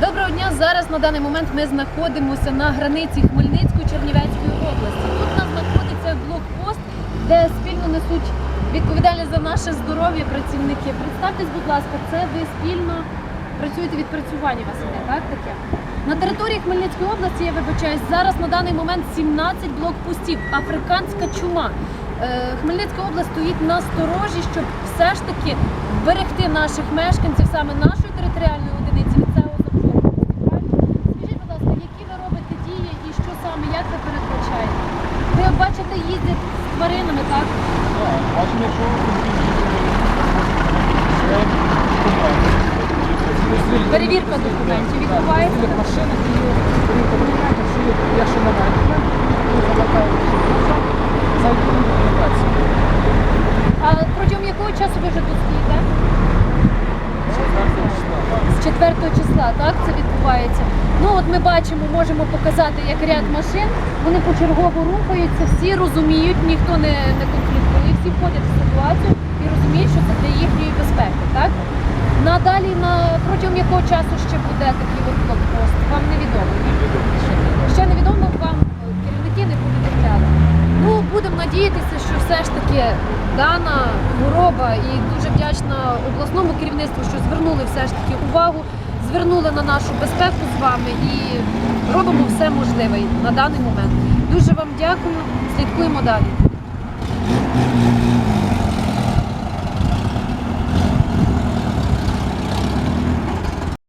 Доброго дня. Зараз на даний момент ми знаходимося на границі Хмельницької Чернівецької області. Тут у нас знаходиться блокпост, де спільно несуть відповідальність за наше здоров'я працівники. Представтесь, будь ласка, це ви спільно працюєте відпрацювання вас іде, так таке? На території Хмельницької області, я вибачаюсь, зараз на даний момент 17 блокпостів. Африканська чума. Е, Хмельницька область стоїть на сторожі, щоб все ж таки берегти наших мешканців, саме нашої територіальної одиниці від цього забору. Скажіть, будь ласка, які ви робите дії і що саме, як ви передбачаєте? Ви бачите, їздять з тваринами, так? Бачимо, якщо Перевірка документів відбувається. Перевірка документів, що якщо немає документів, то завертаємо за ідентифікацію. А протягом якого часу ви вже тут стоїте? З 4 числа, так це відбувається. Ну от ми бачимо, можемо показати як ряд машин. Вони почергово рухаються, всі розуміють, ніхто не, не конфліктує, всі входять в ситуацію і розуміють, що це для їхньої безпеки. Так надалі на протягом якого часу ще буде такий от блокпост? Вам невідомо. невідомо вам е, керівники не повідомляли. Ну будемо надіятися, що все ж таки дана хвороба і дуже вдячна обласному керівництву, що звернули все ж таки увагу, звернули на нашу безпеку з вами і робимо все можливе на даний момент. Дуже вам дякую. Слідкуємо далі.